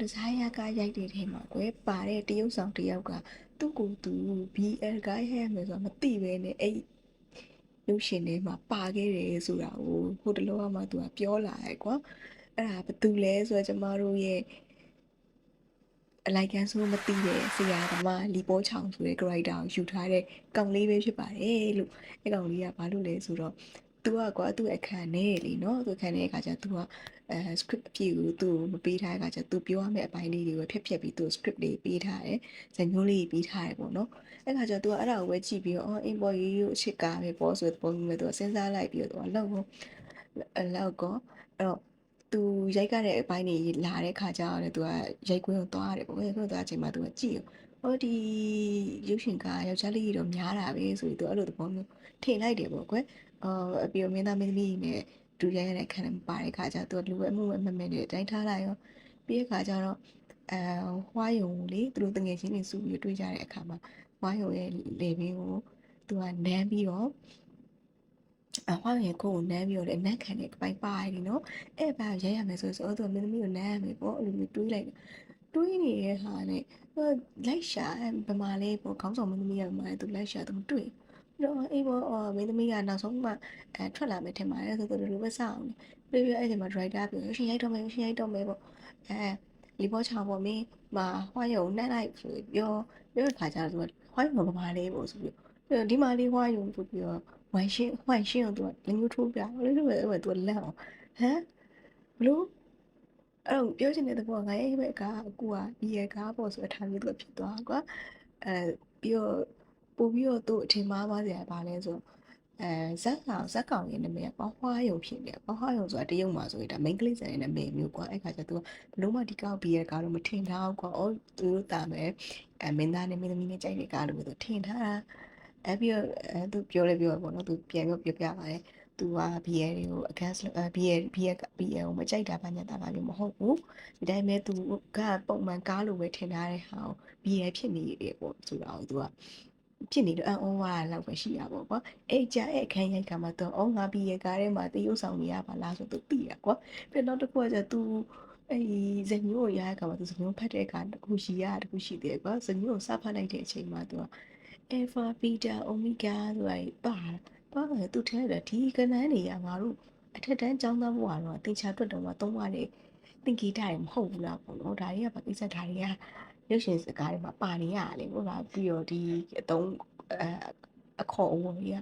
ဒီဇိုင်းယာကရိုက်တဲ့ထဲမှာကွယ်ပါတဲ့တရုပ်ဆောင်တစ်ယောက်ကသူ့ကိုယ်သူ BL ကရိုက်ရမယ်ဆိုတာမသိပဲနဲ့အဲ့ရုပ်ရှင်ထဲမှာပါခဲ့တယ်ဆိုတာကိုဟိုတလောကမှသူကပြောလာတယ်ကွာအဲ့ဒါဘာတူလဲဆိုတော့ကျမတို့ရဲ့အလိုက်ကန်ဆိုမသိတဲ့ဆရာသမားလီပိုးချောင်ဆိုတဲ့ character ကိုယူထားတဲ့ကောင်လေးပဲဖြစ်ပါတယ်လို့အဲ့ကောင်လေးကဘာလို့လဲဆိုတော့ သူကကွာသူ့အခန်းနဲ့လीเนาะသူအခန်းနဲ့အခါကျသူကအဲ script အပြည့်ကိုသူ့ကိုမပေးထားတဲ့အခါကျသူပြောရမယ့်အပိုင်းလေးတွေကိုဖြတ်ဖြတ်ပြီးသူ script လေးပေးထားတယ်ဇာညိုးလေးပေးထားတယ်ပေါ့เนาะအဲ့ခါကျသူကအဲ့ဒါကိုပဲကြည့်ပြီးတော့အော် import ရိုးရိုးအချစ်ကားပဲပေါ့ဆိုတဲ့ပုံစံမျိုးသူကစဉ်းစားလိုက်ပြီးတော့သူကလောက်ကောလောက်ကောအဲ့တော့ သူရိုက်ရတဲ့အပိုင်းတွေလာတဲ့ခါကျတော့လေသူကရိုက်ခွင်းကိုသွားရတယ်ပေါ့ရိုက်ခွင်းကိုသွားချိန်မှာသူကကြည့်ရောဟောဒီရုပ်ရှင်ကယောက်ျားလေးတော့များတာပဲဆိုပြီးသူအဲ့လိုသဘောမျိုးထင်လိုက်တယ်ပေါ့ကွယ်အော်အပြိုမင်းသားမင်းသမီးနဲ့ဒူရိုက်ရတဲ့ခံပါတဲ့ခါကျတော့သူကလူဝဲမှုဝဲမမဲနဲ့တိုင်းထားလိုက်ရောပြီးတဲ့ခါကျတော့အဲဟွာယုံလေသူတို့တငယ်ချင်းတွေစုပြီးတွေ့ကြတဲ့အခါမှာဟွာယုံရဲ့လေဘင်းကိုသူကနမ်းပြီးတော့ အဟွားရဲ့ကိုယ်ကိုနမ်းပြီးတော့လေနမ်းခံတဲ့အပိုင်းပါရည်နော်အဲ့ဘာရိုက်ရမယ်ဆိုဆိုသူကမင်းသမီးကိုနမ်းရမယ်ပေါ့အဲ့လိုမျိုးတွေးလိုက်တွေးနေတဲ့ဟာနဲ့သူလိုက်ရှာဗမာလေးပေါ့ခေါင်းဆောင်မင်းသမီးကဗမာလေးသူလိုက်ရှာသူမတွေ့ဘူးတော့အေးပေါ့အော်မင်းသမီးကနောက်ဆုံးမှအဲထွက်လာမယ်ထင်ပါတယ်ဆိုတော့လိုပဲစအောင်လေပြီးပြီးအဲ့ဒီမှာ driver ပြောရှင်ရိုက်တော့မယ်ရှင်ရိုက်တော့မယ်ပေါ့အဲလီဘောချောင်းပေါ့မင်းမာဟွားရုံနှက်လိုက်ဆိုပြောပြောတဲ့ခါကျတော့သူကဟွားရုံကဘာလေးပေါ့ဆိုပြီးတော့ ဒီမှာလေးဟွားရုံဆိုပြီးတော့ဝိုင်းရှင်းဝိုင်းရှင်းအောင်သူကလင်းမျိုးထိုးပြလို့လို့ပဲအဲ့သူလက်အောင်ဟမ်ဘလို့အဲ့တော့ပြောချင်တဲ့တဘောကငါရဲ့ဘက်ကအကူကဒီရကားပေါ့ဆိုအထားမျိုးသူဖြစ်သွားကွာအဲပြီးတော့ပို့ပြီးတော့သူ့အထင်မှားပါစရာဘာလဲဆိုအဲဇက်ကောင်ဇက်ကောင်ရဲ့နာမည်ကပေါဟွားယုံဖြစ်နေပေါဟွားယုံဆိုတာတရုတ်မှာဆိုရင်ဒါ main ကလေးစံရဲ့နာမည်မျိုးကွာအဲ့ခါကျသူကဘလို့မှဒီကောက်ဘီရဲ့ကားတော့မထင်ထားဘူးကွာအော်သူတို့တာမယ်အဲမင်းသားနဲ့မင်းသမီးနဲ့ကြိုက်တဲ့ကားလို့ပဲသူထင်ထားတာ အဲပြီးတော့အဲသူပြောလဲပြောပေါ့နော်သူပြန်ပြောပြပြပါတယ်သူက BL တွေကို against BL BL BL ကိုမကြိုက်တာဘာညာတာမျိုးမဟုတ်ဘူးဒီတိုင်းပဲသူကပုံမှန်ကားလိုပဲထင်ထားတဲ့ဟာကို BL ဖြစ်နေတယ်ပေါ့ဆိုတာကိုသူကဖြစ်နေတော့အံ့ဩဝါလောက်ပဲရှိရပါပေါ့အဲ့ကြအဲ့အခန်းရိုက်ကမှတော့အော်ငါ BL ကားထဲမှာတရုပ်ဆောင်နေရပါလားဆိုသူသိရကွာပြီးတော့တစ်ခုကကျသူအဲ့ဇညို့ရရကမှသူဇညို့ဖတ်တဲ့အခါတခုရှိရတခုရှိတယ်ကွာဇညို့စဖတ်လိုက်တဲ့အချိန်မှာသူက alpha beta omega ဆိုတာပါပါတယ်သူထဲတယ်ဒီကနန်းတွေကငါတို့အထက်တန်းကျောင်းသားဘဝတော့သင်ချာတွတ်တော့မှသုံးရတယ်သင်္ကေတတွေမဟုတ်ဘူးလားပေါ့နော်ဒါတွေကဘာကိစ္စဒါတွေကရုပ်ရှင်စကားတွေမှာပါနေရတယ်ဟုတ်လားပြီးတော့ဒီအတုံးအအခေါ်အဝေါ်တွေက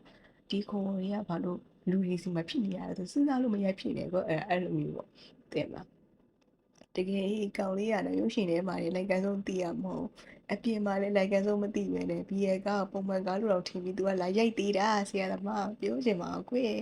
ဒီခေါ်တွေကဘာလို့လူတွေစီမှာဖြစ်နေရလဲဆိုစဉ်းစားလို့မရဖြစ်နေကောအဲအဲ့လိုမျိုးပေါ့တင်လား တကယ်ကြီးကောင်လေးရတယ်ရုပ်ရှင်ထဲမှာလည်းလိုက်ကန်ဆုံးသိရမဟုတ်အပြင်မှာလည်းလိုက်ကန်ဆုံးမသိပဲနဲ့ BL ကပုံမှန်ကားလို့တော့ထင်ပြီး तू ကလာရိုက်သေးတာဆရာသမားပြောချင်ပါကွယ်